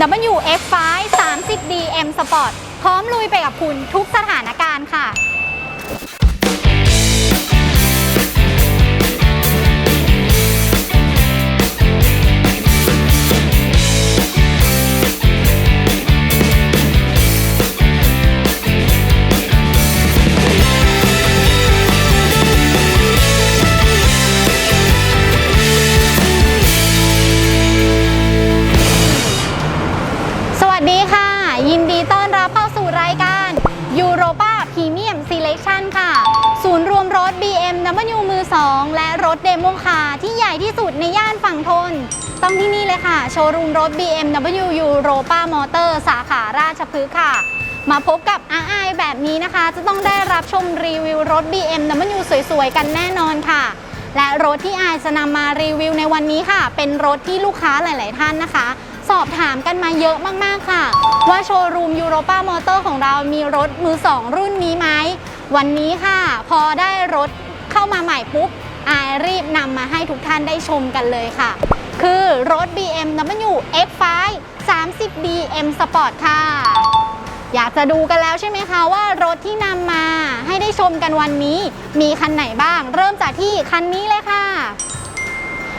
BMW F5 30D M Sport พร้อมลุยไปกับคุณทุกสถานการณ์ค่ะ เดโมคาร์ที่ใหญ่ที่สุดในย่านฝั่งทน ต้องที่นี่เลยค่ะ โชว์รูมรถ BMW Europa Motor สาขาราชพฤกษ์ค่ะ มาพบกับอาไอแบบนี้นะคะ จะต้องได้รับชมรีวิวรถ BMW สวยๆ กันแน่นอนค่ะ และรถที่อาจะนำมารีวิวในวันนี้ค่ะ เป็นรถที่ลูกค้าหลาย ๆ ท่านนะคะ สอบถามกันมาเยอะมากๆค่ะ ว่าโชว์รูมยูโรป้ามอเตอร์ของเรามีรถมือ2รุ่นนี้ไหมวันนี้ค่ะ พอได้รถเข้ามาใหม่ปุ๊บ อายรีบนำมาให้ทุกท่านได้ชมกันเลยค่ะ คือรถ BMW X5 30D M Sport ค่ะ อยากจะดูกันแล้วใช่ไหมคะว่ารถที่นำมาให้ได้ชมกันวันนี้ มีคันไหนบ้าง เริ่มจากที่คันนี้เลยค่ะ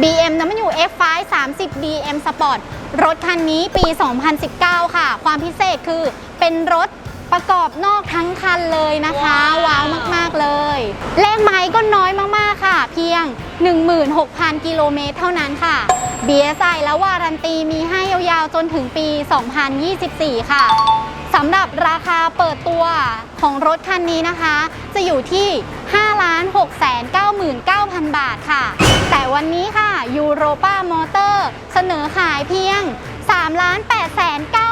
BMW F5 30D M Sport รถคันนี้ปี 2019 ค่ะ ความพิเศษคือเป็นรถ ประกอบนอกทั้งคันเลยนะคะ ว้าวมากๆเลยเลขไม้ก็น้อยมากๆค่ะ เพียง 16,000 กิโลเมตรเท่านั้นค่ะ BSI และวารันตีมีให้ยาวๆจนถึงปี 2024 ค่ะสำหรับราคาเปิดตัวของรถคันนี้นะคะ จะอยู่ที่ 5 6 9 9 0 0 0 บาทค่ะ แต่วันนี้ค่ะยูโรป้ามอเตอร์เสนอขายเพียง 3 8 9 0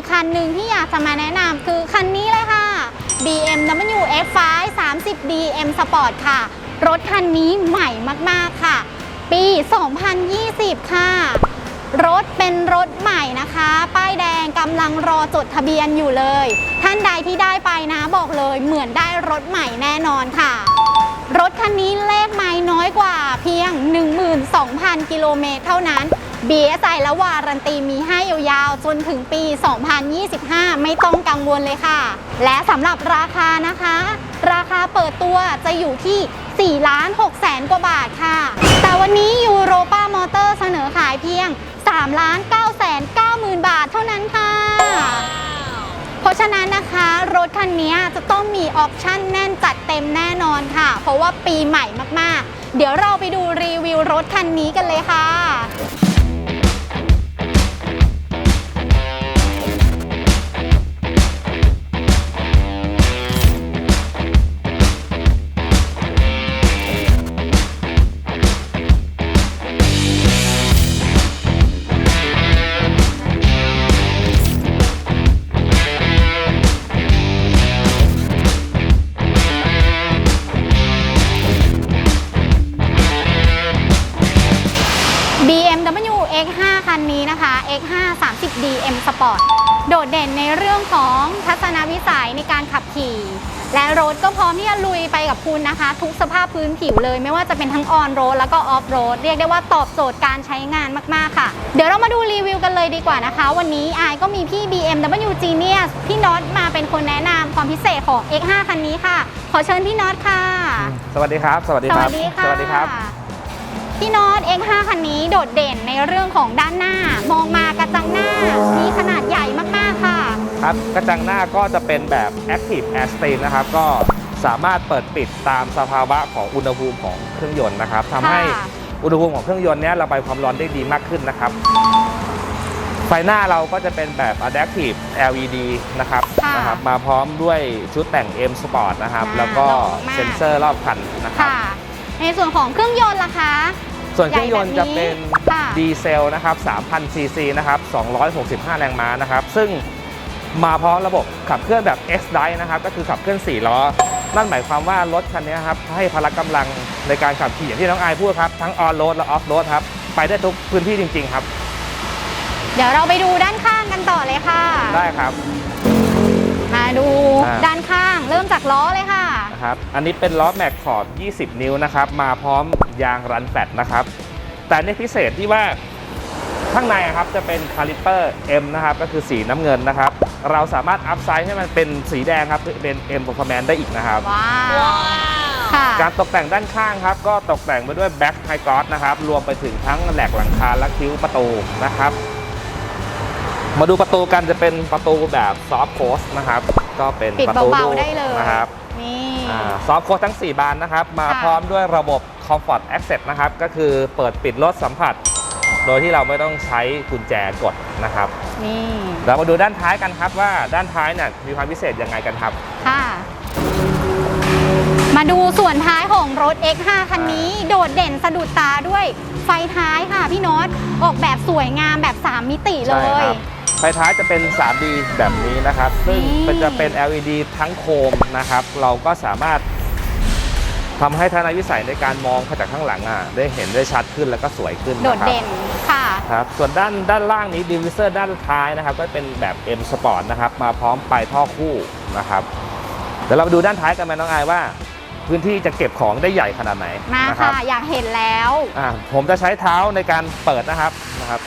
อีกคันหนึ่งที่อยากจะมาแนะนำคือคันนี้เลยค่ะ BMW X5 30D M Sport ค่ะ รถคันนี้ใหม่มากๆค่ะ ปี 2020 ค่ะ รถเป็นรถใหม่นะคะ ป้ายแดงกำลังรอจดทะเบียนอยู่เลย ท่านใดที่ได้ไปนะบอกเลยเหมือนได้รถใหม่แน่นอนค่ะ รถคันนี้เลขไม้น้อยกว่าเพียง 12,000 กิโลเมตรเท่านั้น BSI และวารันตีมีให้ยาวๆ จนถึงปี 2025 ไม่ต้องกังวลเลยค่ะ และสำหรับราคานะคะ ราคาเปิดตัวจะอยู่ที่ 4 ล้าน6แสนกว่าบาทค่ะ แต่วันนี้ยูโรป้ามอเตอร์เสนอขายเพียง 3 ล้าน9แสน9หมื่นบาทเท่านั้นค่ะ เพราะฉะนั้นนะคะ รถคันนี้จะต้องมีออปชั่นแน่นจัดเต็มแน่นอนค่ะ เพราะว่าปีใหม่มากๆ เดี๋ยวเราไปดูรีวิวรถคันนี้กันเลยค่ะ X5 คันนี้นะคะ X5 30D M Sport โดดเด่นในเรื่องของทัศนวิสัยในการขับขี่ และรถก็พร้อมที่จะลุยไปกับคุณนะคะ ทุกสภาพพื้นผิวเลย ไม่ว่าจะเป็นทั้งออนโรดแล้วก็ออฟโรดเรียกได้ว่าตอบโจทย์การใช้งานมาก ๆ ค่ะ เดี๋ยวเรามาดูรีวิวกันเลยดีกว่านะคะ วันนี้อายก็มีพี่ BMW Genius พี่น็อตมาเป็นคนแนะนำความพิเศษของ X5 คันนี้ค่ะ ขอเชิญพี่น็อตค่ะ สวัสดีครับ สวัสดีสควัรัสบดีค่ะสวัสดีครับ พี่น็อต X5 คันนี้โดดเด่นในเรื่องของด้านหน้า มองมากระจังหน้า มีขนาดใหญ่มากๆค่ะ ครับกระจังหน้าก็จะเป็นแบบ Active Air Stream นะครับ ก็สามารถเปิดปิดตามสภาวะของอุณหภูมิของเครื่องยนต์นะครับทำให้ค่ะ อุณหภูมิของเครื่องยนต์เนี้ยระบายความร้อนได้ดีมากขึ้นนะครับ ไฟหน้าเราก็จะเป็นแบบ Adaptive LED นะครับค่ะนะครับ มาพร้อมด้วยชุดแต่ง M Sport นะครับ อ่าแล้วก็หล่อมาก เซ็นเซอร์รอบคันนะครับ ค่ะ ในส่วนของเครื่องยนต์ล่ะคะ ส่วนเครื่องยนต์จะเป็นค่ะดีเซลนะครับ3,000ซีซีนะครับ265 แรงม้านะครับ ซึ่งมาพร้อมระบบขับเคลื่อนแบบ X Drive นะครับ ก็คือขับเคลื่อน 4 ล้อ นั่นหมายความว่ารถคันนี้ครับ ให้พละกำลังในการขับขี่อย่างที่น้องอายพูดครับ ทั้งออนโรดและออฟโรดครับ ไปได้ทุกพื้นที่จริง ๆ ครับ เดี๋ยวเราไปดูด้านข้างกันต่อเลยค่ะ ได้ครับ มาดูอ่าด้านข้างเริ่มจากล้อเลยค่ะ นะครับ อันนี้เป็นล้อแม็กขอบ 20 นิ้วนะครับ มาพร้อมยางรันแฟตนะครับ แต่อันนี่พิเศษที่ว่าข้างในอะครับจะเป็นคาลิปเปอร์ M นะครับ ก็คือสีน้ำเงินนะครับ เราสามารถอัพไซด์ให้มันเป็นสีแดงครับเป็น M Performance ได้อีกนะครับ ว้าวค่ะการตกแต่งด้านข้างครับ ก็ตกแต่งไปด้วยแบ็คไฮกรอสนะครับ รวมไปถึงทั้งแหลกหลังคาและคิ้วประตูนะครับ มาดูประตูกันจะเป็นประตูแบบซอฟต์โคสนะครับ ก็เป็นปิดประตูเบาลูกๆได้เลยนะครับ นี่ ซอฟต์โคสทั้ง 4 บานนะครับ มาค่ะพร้อมด้วยระบบ Comfort Access นะครับ ก็คือเปิดปิดรถสัมผัส โดยที่เราไม่ต้องใช้กุญแจกดนะครับ นี่เรามาดูด้านท้ายกันครับว่าด้านท้ายเนี่ยมีความพิเศษยังไงกันครับ ค่ะ มาดูส่วนท้ายของรถ X5 คันนี้ โดดเด่นสะดุดตาด้วยไฟท้ายค่ะพี่โน็อตออกแบบสวยงามแบบ 3 มิติเลใช่ย ครับ ไฟท้ายจะเป็น 3D แบบนี้นะครับ ซึ่งนี่มันจะเป็น LED ทั้งโคมนะครับ เราก็สามารถทำให้ทัศนวิสัยในการมองเข้าจากข้างหลังอะได้เห็นได้ชัดขึ้นแล้วก็สวยขึ้นโดดนะครับ เด่นค่ะ ครับส่วนด้านด้านล่างนี้ดิวิเซอร์ด้านท้ายนะครับ ก็เป็นแบบ M Sport นะครับ มาพร้อมปลายท่อคู่นะครับเดี๋ยวเราไปดูด้านท้ายกันไหมน้องอายว่า พื้นที่จะเก็บของได้ใหญ่ขนาดไหนมานะคค่ะรับอยากเห็นแล้ว อ่าผมจะใช้เท้าในการเปิดนะครับนะครับ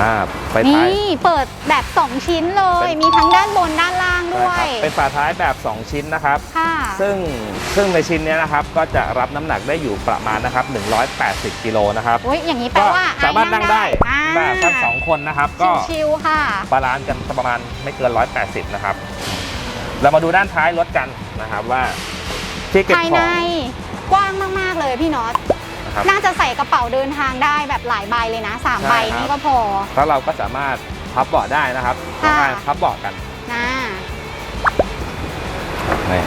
อ่าไฟท้าย นี่เปิดแบบ 2 ชิ้นเลย เป็น มีทั้งด้านบนด้านล่างด้วนะคยรับเป็นฝาท้ายแบบ 2 ชิ้นนะครับ ค่ะ ซึ่งซึ่งในชิ้นเนี้ยนะครับก็จะรับน้ำหนักได้อยู่ประมาณนะครับ180กิโลนะครับ โอ้ยอย่างนี้แปลก็ว่าสามารถนั่งได้อ่าแบบทั้งสองคนนะครับ ก็ชิวๆค่ะ บาลานซ์กันประมาณไม่เกิน 180 นะครับ เรามาดูด้านท้ายรถกันนะครับว่าที่เก็บภายขในอง กว้างมาก ๆ เลยพี่น็อต นะครับ น่าจะใส่กระเป๋าเดินทางได้แบบหลายใบเลยนะ3ใบใช่ครับ นี่ก็พอ แล้วเราก็สามารถพับเบาะได้นะครับค่ะน้องอายพับเบาะกันนะนี่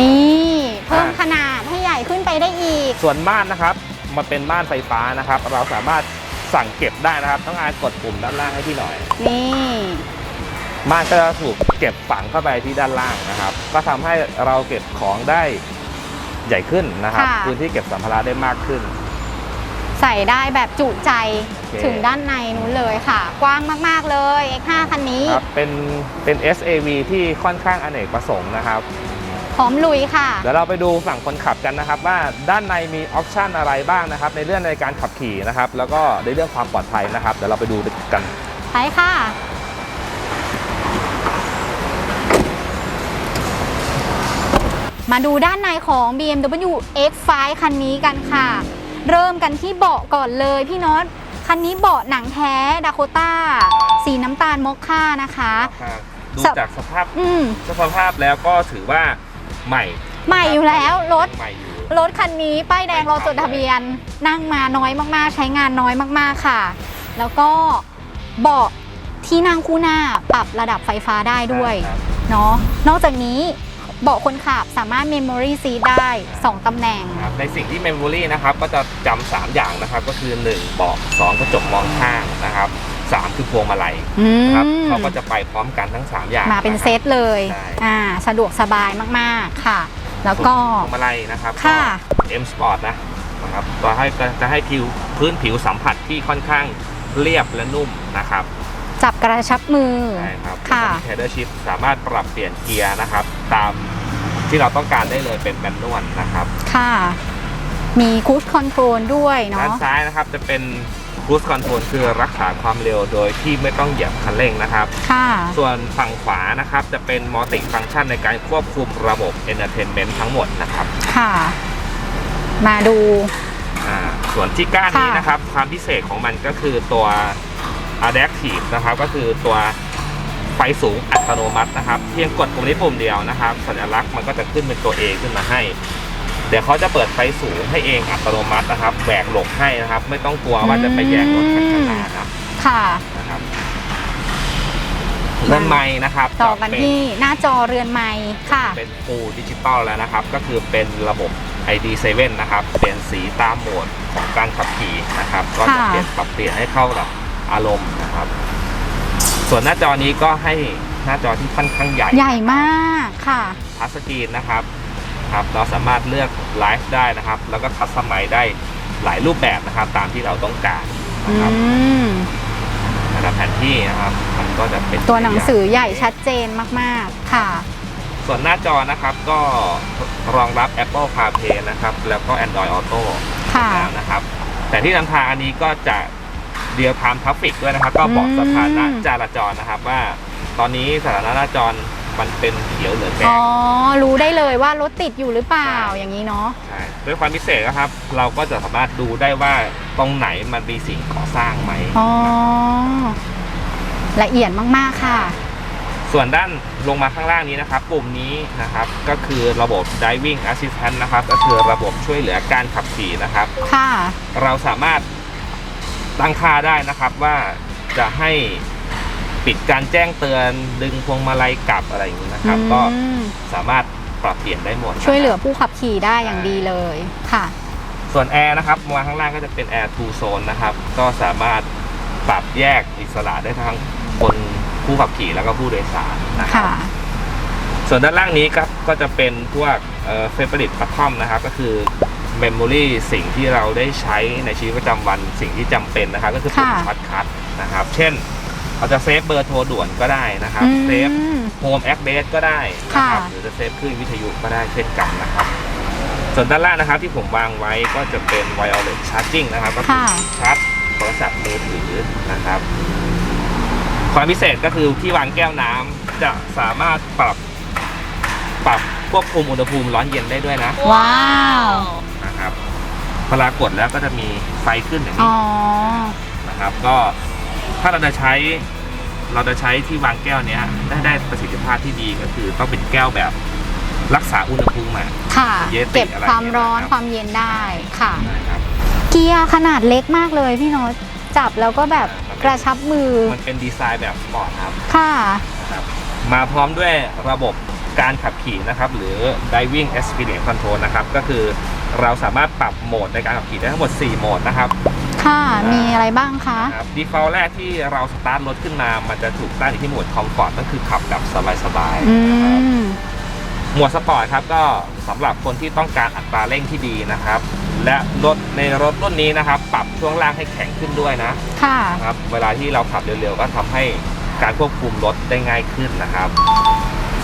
นี่เพิ่มอ่า ขนาดให้ใหญ่ขึ้นไปได้อีก ส่วนม่านนะครับมันเป็นม่านไฟฟ้านะครับ เราสามารถสั่งเก็บได้นะครับต้องอายกดปุ่มด้านล่างให้พี่หน่อย นี่ ม่านก็จะถูกเก็บฝังเข้าไปที่ด้านล่างนะครับ ก็ทำให้เราเก็บของได้ ใหญ่ขึ้นนะครับค่ะ พื้นที่เก็บสัมภาระได้มากขึ้น ใส่ได้แบบจุใจโอเค ถึงด้านในนู้นเลยค่ะ กว้างมาก ๆ เลย X5 คันนี้ ครับเป็นเป็น SAV ที่ค่อนข้างอเนกประสงค์นะครับ พร้อมลุยค่ะ เดี๋ยวเราไปดูฝั่งคนขับกันนะครับ ว่าด้านในมีออปชันอะไรบ้างนะครับ ในเรื่องในการขับขี่นะครับ แล้วก็ในเรื่องความปลอดภัยนะครับ เดี๋ยวเราไปดูกัน ไปค่ะ มาดูด้านในของ BMW X5 คันนี้กันค่ะ เริ่มกันที่เบาะก่อนเลยพี่น็อตคันนี้เบาะหนังแท้ดาโคต้าสีน้ำตาลมอคค่านะคะ ดูสับจากสภาพอืมสภาพแล้วก็ถือว่าใหม่ ใหม่อยู่แล้วรถใหม่อยู่รถคันนี้ป้ายแดงเราจดทะเบียนนั่งมาน้อยมากๆ ใช้งานน้อยมากๆค่ะ แล้วก็เบาะที่นั่งคู่หน้าปรับระดับไฟฟ้าได้ด้วยครับเนาะนอกจากนี้ เบาะคนขับสามารถ Memory Seat ได้ 2 ตำแหน่ง ครับในสิ่งที่ Memory นะครับก็จะจำสามอย่างนะครับก็คือ 1 เบาะ2กระจกมองข้างนะครับ3คือพวงมาลัยอืมนะครับเขาก็จะไปพร้อมกันทั้ง 3 อย่างมาเป็นนะครับเซตเลยใช่อ่า สะดวกสบายมากๆค่ะ แล้วก็ พวงมาลัยนะครับค่ะก็ M Sport นะนะครับก็ให้จะให้ผิวพื้นผิวสัมผัสที่ค่อนข้างเรียบและนุ่มนะครับจับกระชับมือ ใช่ครับค่ะเทเดอร์ชิพสามารถปรับเปลี่ยนเกียร์นะครับ ตามที่เราต้องการได้เลยเป็นแมนนวลนะครับค่ะ มีคู e คอนโทรลด้วยด้านเนาะซ้ายนะครับจะเป็น cruise control คือรักษาความเร็วโดยที่ไม่ต้องเหยียบคันเร่งนะครับ ค่ะ ส่วนฝั่งขวานะครับจะเป็นมัลติฟัง c t ชันในการควบคุมระบบ Entertainment ทั้งหมดนะครับค่ะ มาดู อ่าส่วนที่ก้านนี้ค่ะ นะครับ ความพิเศษของมันก็คือตัว Adaptive นะครับ ก็คือตัว ไฟสูงอัตโนมัตินะครับ เพียงกดปุ่มนี้ปุ่มเดียวนะครับ สัญลักษณ์มันก็จะขึ้นเป็นตัว A ขึ้นมาให้ เดี๋ยวเขาจะเปิดไฟสูงให้เองอัตโนมัตินะครับแหวกหลบให้นะครับ ไม่ต้องกลัวว่าจะไปแยงรถคันข้างหน้านะค่ะนะครับเลื่อนไม้นะครับต่อกันจะเป็ที่หน้าจอเรือนไม้ค่ะ เป็น Full Digital แล้วนะครับ ก็คือเป็นระบบ ID7 นะครับ เป็นสีตามโหมดของการขับขี่นะครับ ก็จะค่ะเปลี่ยนปรับเปลี่ยนให้เข้ากับอารมณ์นะครับ ส่วนหน้าจอนี้ก็ให้หน้าจอที่ค่อนข้างใหญ่ใหญ่มากค่ะทัชสกรีนนะครับครับเราสามารถเลือกไลฟ์ได้นะครับ แล้วก็คัสตอมไมได้หลายรูปแบบนะครับ ตามที่เราต้องการอืนะครับมนะครับแผนที่นะครับ มันก็จะเป็นตัวหนังสือใหญ่ชัดเจนมากๆค่ะ ส่วนหน้าจอนะครับก็รองรับ Apple CarPlay นะครับ แล้วก็ Android Auto ค่ะแล้วนะครับ แต่ที่นำทางอันนี้ก็จะ Real Time Traffic ด้วยนะครับ ก็บอกอืมสถานะจราจรนะครับว่า ตอนนี้สถานะจราจรมันเป็นเขียวเหลืองแดอ๋งอรู้ได้เลยว่ารถติดอยู่หรือเปล่าใช่อย่างนี้เนาะใช่ด้วยความพิเศษนะครับ เราก็จะสามารถดูได้ว่าตรงไหนมันมีสิ่งก่อสร้างไหมอ๋อนะครับละเอียดมากๆค่ะ ส่วนด้านลงมาข้างล่างนี้นะครับ ปุ่มนี้นะครับก็คือระบบ Driving Assistant นะครับ ก็คือระบบช่วยเหลือการขับขี่นะครับ ค่ะ เราสามารถ ตั้งค่าได้นะครับว่าจะให้ปิดการแจ้งเตือนดึงพวงมาลัยกลับอะไรอย่างนี้นะครับ ก็อืมสามารถปรับเปลี่ยนได้หมดนะครับ ช่วยเหลือผู้ขับขี่ได้อย่างดีเลยค่ะ ส่วนแอร์นะครับมาข้างล่างก็จะเป็นแอร์ทูโซนนะครับ ก็สามารถปรับแยกอิสระได้ทั้งคนผู้ขับขี่แล้วก็ผู้โดยสารนะครับ ค่ะ ส่วนด้านล่างนี้ครับก็จะเป็นพวกเฟเ o อริตปัตทอมนะครับ ก็คือ เมมโมรีสิ่งที่เราได้ใช้ในชีวิตประจำวันสิ่งที่จำเป็นนะครับก็คือปุ่มค่ะช็อตคัทนะครับ เช่น เราจะเซฟเบอร์โทรด่วนก็ได้นะครับอืเซฟมโฮมแอคเบสก็ได้นะครับค่ะ หรือจะเซฟคลื่นวิทยุก็ได้เช่นกันนะครับ ส่วนด้านล่างนะครับที่ผมวางไว้ก็จะเป็น wireless charging นะครับก็คือค่ะ ชาร์จโทรศัพท์มือถือนะครับ ความพิเศษก็คือที่วางแก้วน้ำจะสามารถปรับปรับควบคุมอุณหภูมิร้อนเย็นได้ด้วยนะ ว้าว นะครับเวลากดแล้วก็จะมีไฟขึ้นอย่างอ๋นี้อนะครับ ก็ถ้าเราจะใช้เราจะใช้ที่วางแก้วเนี้ยได้ได้ประสิทธิภาพที่ดีก็คือต้องเป็นแก้วแบบรักษาอุณหภูมิอะค่ะ เยติเก็บอะไรความร้อนเนี่ยนะครับความเย็นได้ค่ะ นะครับ เกียร์ขนาดเล็กมากเลยพี่โน้ตจับแล้วก็แบบกระชับมือมันเป็นดีไซน์แบบสปอร์ตครับค่ะ นะครับมาพร้อมด้วยระบบ การขับขี่นะครับ หรือ driving experience control นะครับ ก็คือเราสามารถปรับโหมดในการขับขี่ได้ทั้งหมด 4 โหมดนะครับ ค่ะ มีอะไรบ้างคะนะครับ default แรกที่เราสตาร์ทรถขึ้นมา มันจะถูกตั้งอยู่ที่โหมด comfort ก็คือขับแบบสบายอืๆนะครับมหมวดสปอร์ตครับก็สำหรับคนที่ต้องการอัตราเร่งที่ดีนะครับ และรถในรถรุ่นนี้นะครับ ปรับช่วงล่างให้แข็งขึ้นด้วยนะค่ะนะครับเวลาที่เราขับเร็วๆ ก็ทำให้การควบคุมรถได้ง่ายขึ้นนะครับ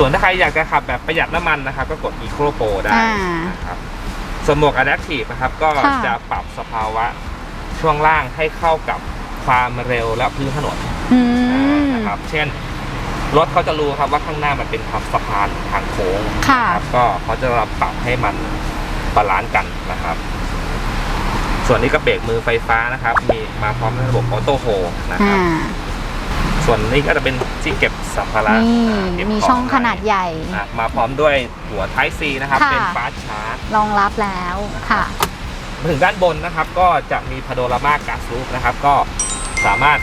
ส่วนถ้าใครอยากจะขับแบบประหยัดน้ำมันนะครับ ก็กด Eco Pro ได้อ่า นะครับส่วนหมวก Adaptive นะครับก็ค่ะ จะปรับสภาวะช่วงล่างให้เข้ากับความเร็วและพื้นถนนอืมนะครับ เช่น รถเขาจะรู้ครับว่าข้างหน้ามันเป็นทางสะพานทางโค้ง ค่ะนะครับก็เขาจะปรับให้มันบาลานซ์กันนะครับ ส่วนนี้ก็เบรกมือไฟฟ้านะครับ มีมาพร้อมด้วยระบบออโต้โฮนะคอ่ารับ ส่วนนี้ก็จะเป็นที่เก็บสัมภาระนี่อ่าเก็บมีขช่องขนาดใหญ่ อะมาพร้อมด้วยหัว Type C นะครับ ค่ะ เป็นฟาสชาร์จรองรับแล้วค่ะ มาถึงด้านบนนะครับ ก็จะมีพาโดรามาการ์ดรูฟนะครับ ก็สามารถ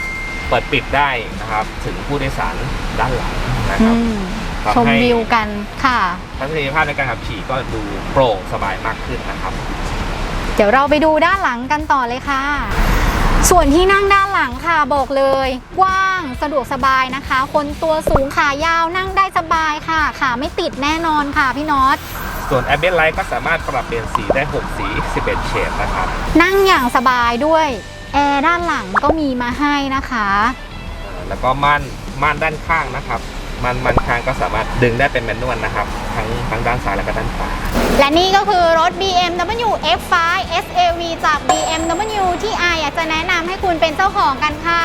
เปิดปิดได้นะครับ ถึงผู้โดยสารด้านหลังนะคอืรับม ทำชมให้วิวกันค่ะ ทัศนียภาพในการขับขี่ก็ดูโปร่งสบายมากขึ้นนะครับ เดี๋ยวเราไปดูด้านหลังกันต่อเลยค่ะ ส่วนที่นั่งด้านหลังค่ะบอกเลยกว้างสะดวกสบายนะคะ คนตัวสูงขายาวนั่งได้สบายค่ะขาไม่ติดแน่นอนค่ะพี่น็อตส่วน a อ b เ e นไลท์ก็สามารถปรับเปลี่ยนสีได้ 6 สี 11 เฉดนะครับ นั่งอย่างสบายด้วยแอร์ด้านหลังก็มีมาให้นะคะ แล้วก็ม่านม่านด้านข้างนะครับ ม่านม่านข้างก็สามารถดึงได้เป็นแมนนวลนะครับ ทั้งทั้งด้านซ้ายและก็ด้านขวา และนี่ก็คือรถ BMW F5 SAV จาก BMW ที่อายอยากจะแนะนำให้คุณเป็นเจ้าของกันค่ะ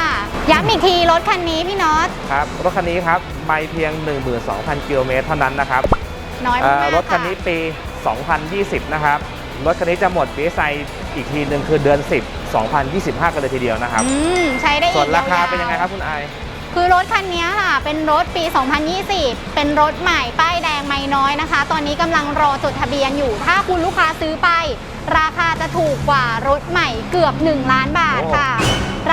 ย้ำอีกทีรถคันนี้พี่น็อตครับรถคันนี้ครับไม่เพียง 12,000กิโลเมตรเท่านั้นนะครับน้อยเอ่มากอๆรถคันนี้ค่ะปี 2020 นะครับรถคันนี้จะหมดปีไซอีกทีหนึ่งคือเดือน 10 2025 กันเลยทีเดียวนะครับอืมใช้ได้อีกส่วนราคายาวๆเป็นยังไงครับคุณอาย คือรถคันนี้ค่ะ เป็นรถปี 2020 เป็นรถใหม่ป้ายแดงไม่น้อยนะคะ ตอนนี้กำลังรอจดทะเบียนอยู่ ถ้าคุณลูกค้าซื้อไป ราคาจะถูกกว่ารถใหม่เกือบ 1 ล้านบาทค่ะ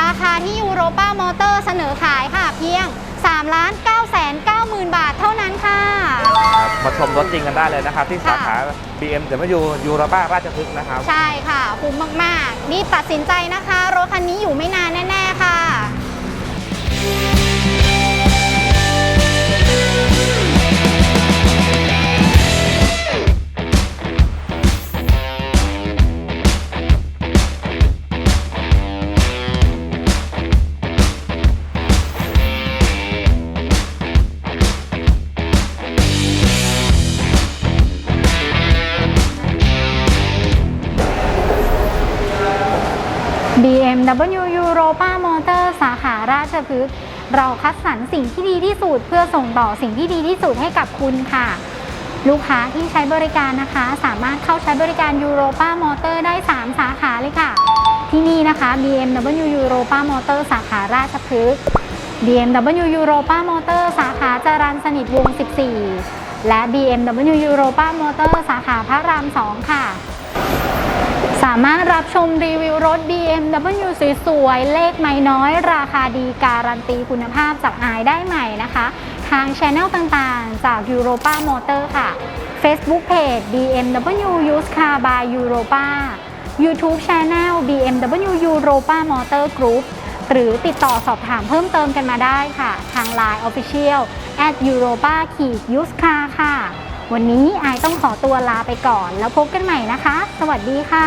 ราคาที่ยูโรป้ามอเตอร์เสนอขายค่ะเพียง3ล้าน9แสน9หมื่นบาทเท่านั้นค่ะครับมาชมรถจริงกันได้เลยนะครับ ที่สาขา BMW ยูราบ้าราชพฤกษ์นะครับ ใช่ค่ะคุ้มมาก ๆ นี่ตัดสินใจนะคะ รถคันนี้อยู่ไม่นานแน่ ๆ ค่ะ BMW Europa Motor สาขาราชพฤกษ์ เราคัดสรรสิ่งที่ดีที่สุดเพื่อส่งต่อสิ่งที่ดีที่สุดให้กับคุณค่ะ ลูกค้าที่ใช้บริการนะคะ สามารถเข้าใช้บริการ Europa Motor ได้ 3 สาขาเลยค่ะ ที่นี่นะคะ BMW Europa Motor สาขาราชพฤกษ์ BMW Europa Motor สาขาจรัญสนิทวง 14 และ BMW Europa Motor สาขาพระราม 2 ค่ะามารถรับชมรีวิวรถ BMW สวยๆ เลขไม่น้อย ราคาดีการันตีคุณภาพจากอายได้ใหม่นะคะ ทางช anel ต่างๆ จาก Europa Motor ค่ะ Facebook Page BMW Used Car by Europa YouTube Channel BMW Europa Motor Group หรือติดต่อสอบถามเพิ่มเติมกันมาได้ค่ะ ทาง Line Official at Europa Used Car ค่ะ วันนี้อายต้องขอตัวลาไปก่อน แล้วพบกันใหม่นะคะ สวัสดีค่ะ